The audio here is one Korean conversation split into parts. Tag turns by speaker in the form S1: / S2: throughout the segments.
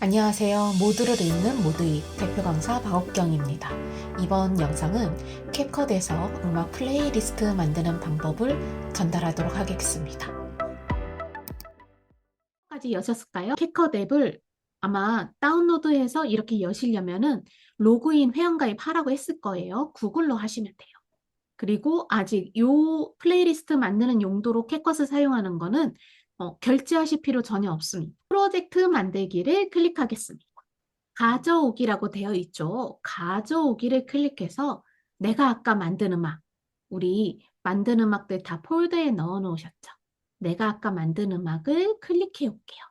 S1: 안녕하세요. 모두를 읽는 모두이 대표 강사 박옥경입니다. 이번 영상은 캡컷에서 음악 플레이리스트 만드는 방법을 전달하도록 하겠습니다.
S2: 까지 여셨을까요? 캡컷 앱을 아마 다운로드해서 이렇게 여시려면은 로그인 회원가입 하라고 했을 거예요. 구글로 하시면 돼요. 그리고 아직 요 플레이리스트 만드는 용도로 캡컷을 사용하는 거는 어, 결제하실 필요 전혀 없습니다. 프로젝트 만들기를 클릭하겠습니다. 가져오기라고 되어 있죠. 가져오기를 클릭해서 내가 아까 만든 음악, 우리 만든 음악들 다 폴더에 넣어 놓으셨죠. 내가 아까 만든 음악을 클릭해 올게요.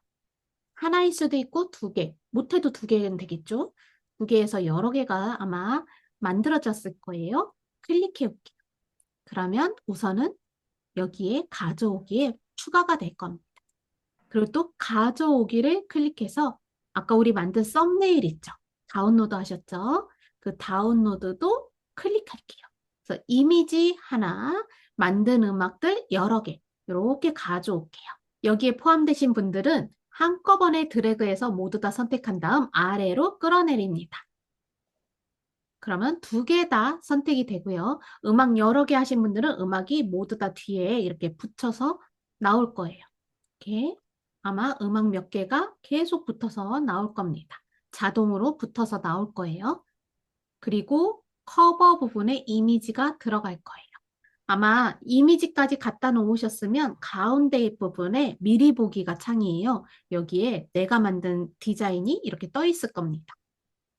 S2: 하나일 수도 있고 두 개, 못해도 두 개는 되겠죠. 두 개에서 여러 개가 아마 만들어졌을 거예요. 클릭해 올게요. 그러면 우선은 여기에 가져오기에 추가가 될 겁니다. 그리고 또 가져오기를 클릭해서 아까 우리 만든 썸네일 있죠? 다운로드 하셨죠? 그 다운로드도 클릭할게요. 그래서 이미지 하나, 만든 음악들 여러 개 이렇게 가져올게요. 여기에 포함되신 분들은 한꺼번에 드래그해서 모두 다 선택한 다음 아래로 끌어내립니다. 그러면 두 개 다 선택이 되고요. 음악 여러 개 하신 분들은 음악이 모두 다 뒤에 이렇게 붙여서 나올 거예요. 이렇게 아마 음악 몇 개가 계속 붙어서 나올 겁니다. 자동으로 붙어서 나올 거예요. 그리고 커버 부분에 이미지가 들어갈 거예요. 아마 이미지까지 갖다 놓으셨으면 가운데 부분에 미리 보기가 창이에요. 여기에 내가 만든 디자인이 이렇게 떠 있을 겁니다.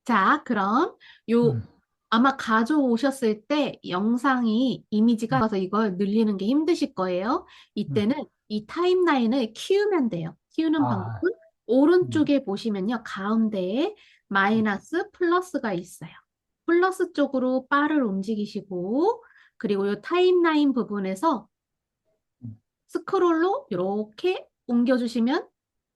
S2: 자, 그럼 요
S3: 음.
S2: 아마 가져오셨을 때 영상이 이미지가 가서 이걸 늘리는 게 힘드실 거예요. 이때는 이 타임라인을 키우면 돼요. 키우는
S3: 아.
S2: 방법은 오른쪽에 보시면요. 가운데에 마이너스 플러스가 있어요. 플러스 쪽으로 바를 움직이시고 그리고 이 타임라인 부분에서
S3: 음.
S2: 스크롤로 이렇게 옮겨주시면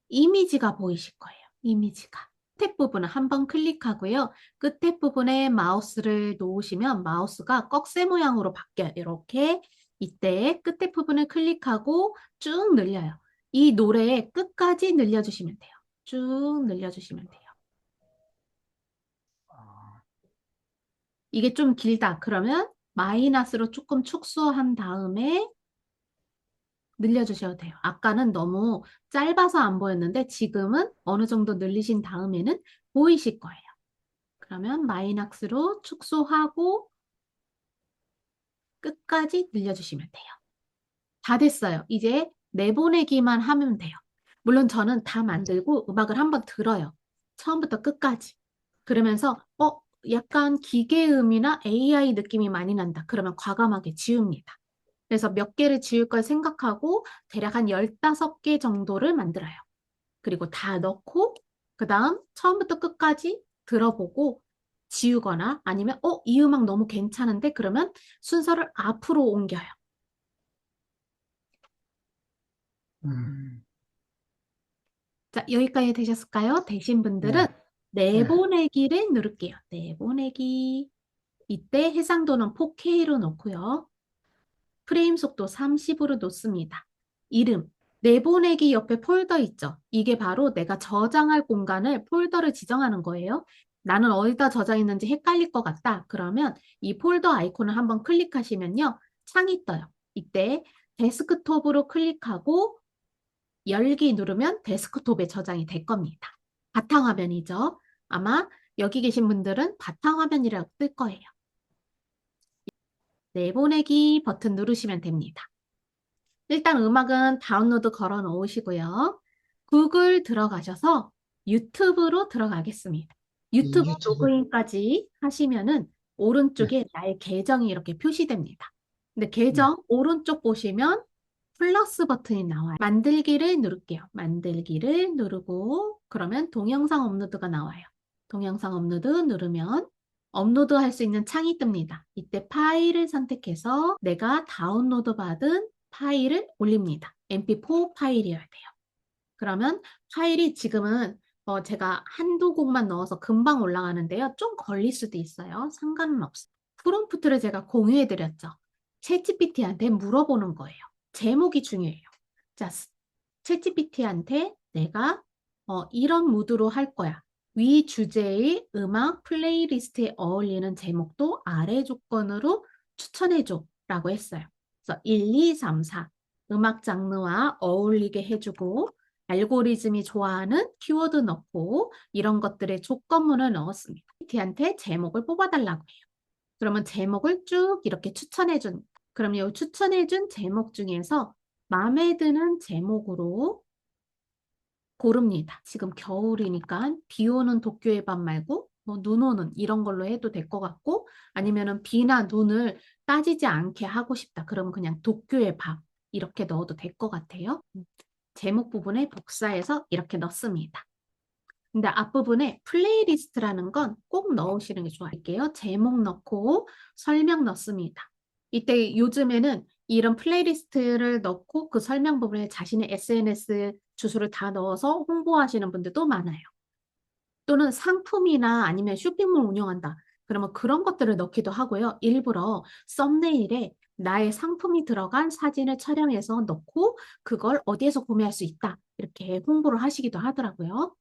S2: 이미지가 보이실 거예요. 이미지가. 끝에 부분을 한번 클릭하고요. 끝에 부분에 마우스를 놓으시면 마우스가 꺽쇠 모양으로 바뀌어요. 이렇게 이때 끝에 부분을 클릭하고 쭉 늘려요. 이 노래의 끝까지 늘려주시면 돼요. 쭉 늘려주시면 돼요.
S3: 아,
S2: 이게 좀 길다. 그러면 마이너스로 조금 축소한 다음에 늘려주셔도 돼요. 아까는 너무 짧아서 안 보였는데 지금은 어느 정도 늘리신 다음에는 보이실 거예요. 그러면 마이너스로 축소하고 끝까지 늘려주시면 돼요. 다 됐어요. 이제 내보내기만 하면 돼요. 물론 저는 다 만들고 음악을 한번 들어요. 처음부터 끝까지. 그러면서 어 약간 기계음이나 AI 느낌이 많이 난다. 그러면 과감하게 지웁니다. 그래서 몇 개를 지울 걸 생각하고 대략 한 15개 정도를 만들어요. 그리고 다 넣고 그 다음 처음부터 끝까지 들어보고 지우거나 아니면 어, 이 음악 너무 괜찮은데 그러면 순서를 앞으로 옮겨요.
S3: 음.
S2: 자, 여기까지 되셨을까요? 되신 분들은
S3: 네.
S2: 내보내기를 누를게요. 내보내기. 이때 해상도는 4K로 놓고요. 프레임 속도 30으로 놓습니다. 이름, 내보내기 옆에 폴더 있죠? 이게 바로 내가 저장할 공간을 폴더를 지정하는 거예요. 나는 어디다 저장했는지 헷갈릴 것 같다. 그러면 이 폴더 아이콘을 한번 클릭하시면요. 창이 떠요. 이때 데스크톱으로 클릭하고 열기 누르면 데스크톱에 저장이 될 겁니다. 바탕화면이죠. 아마 여기 계신 분들은 바탕화면이라고 뜰 거예요. 내보내기 버튼 누르시면 됩니다. 일단 음악은 다운로드 걸어 놓으시고요. 구글 들어가셔서 유튜브로 들어가겠습니다. 유튜브
S3: 유튜브.
S2: 로그인까지 하시면은 오른쪽에 나의 계정이 이렇게 표시됩니다. 근데 계정 오른쪽 보시면 플러스 버튼이 나와요. 만들기를 누를게요. 만들기를 누르고 그러면 동영상 업로드가 나와요. 동영상 업로드 누르면 업로드 할 수 있는 창이 뜹니다. 이때 파일을 선택해서 내가 다운로드 받은 파일을 올립니다. mp4 파일이어야 돼요. 그러면 파일이 지금은 어, 제가 한두 곡만 넣어서 금방 올라가는데요. 좀 걸릴 수도 있어요. 상관은 없어요. 프롬프트를 제가 공유해 드렸죠. 챗GPT한테 물어보는 거예요. 제목이 중요해요. 자, 스- 챗GPT한테 내가 어, 이런 무드로 할 거야. 위 주제의 음악 플레이리스트에 어울리는 제목도 아래 조건으로 추천해줘 라고 했어요. 그래서 1, 2, 3, 4 음악 장르와 어울리게 해주고 알고리즘이 좋아하는 키워드 넣고 이런 것들의 조건문을 넣었습니다. PT한테 제목을 뽑아달라고 해요. 그러면 제목을 쭉 이렇게 추천해준 그럼 이 추천해준 제목 중에서 마음에 드는 제목으로 고릅니다. 지금 겨울이니까 비 오는 도쿄의 밤 말고 뭐 눈 오는 이런 걸로 해도 될 것 같고 아니면은 비나 눈을 따지지 않게 하고 싶다. 그러면 그냥 도쿄의 밤 이렇게 넣어도 될 것 같아요. 음, 제목 부분에 복사해서 이렇게 넣습니다. 근데 앞부분에 플레이리스트라는 건 꼭 넣으시는 게 좋아할게요. 제목 넣고 설명 넣습니다. 이때 요즘에는 이런 플레이리스트를 넣고 그 설명 부분에 자신의 SNS 주소를 다 넣어서 홍보하시는 분들도 많아요. 또는 상품이나 아니면 쇼핑몰 운영한다. 그러면 그런 것들을 넣기도 하고요. 일부러 썸네일에 나의 상품이 들어간 사진을 촬영해서 넣고 그걸 어디에서 구매할 수 있다. 이렇게 홍보를 하시기도 하더라고요.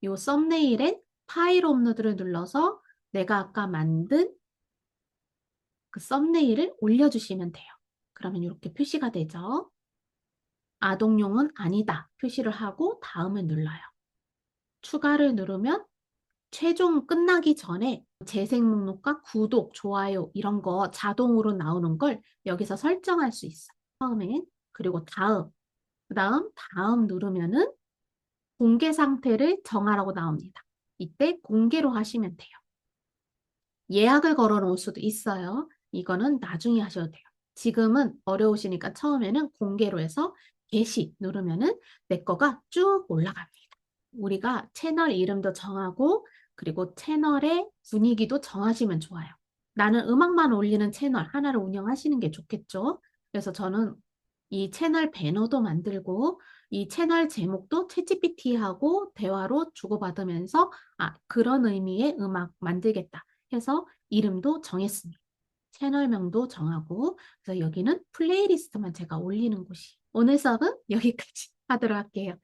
S2: 이 썸네일에 파일 업로드를 눌러서 내가 아까 만든 그 썸네일을 올려주시면 돼요. 그러면 이렇게 표시가 되죠. 아동용은 아니다 표시를 하고 다음을 눌러요. 추가를 누르면 최종 끝나기 전에 재생 목록과 구독, 좋아요 이런 거 자동으로 나오는 걸 여기서 설정할 수 있어. 처음엔 그리고 다음, 그 다음 다음 누르면은 공개 상태를 정하라고 나옵니다. 이때 공개로 하시면 돼요. 예약을 걸어 놓을 수도 있어요. 이거는 나중에 하셔도 돼요. 지금은 어려우시니까 처음에는 공개로 해서 게시 누르면은 내 거가 쭉 올라갑니다. 우리가 채널 이름도 정하고 그리고 채널의 분위기도 정하시면 좋아요. 나는 음악만 올리는 채널 하나를 운영하시는 게 좋겠죠. 그래서 저는 이 채널 배너도 만들고 이 채널 제목도 챗GPT하고 대화로 주고받으면서 아 그런 의미의 음악 만들겠다 해서 이름도 정했습니다. 채널명도 정하고 그래서 여기는 플레이리스트만 제가 올리는 곳이 오늘 수업은 여기까지 하도록 할게요.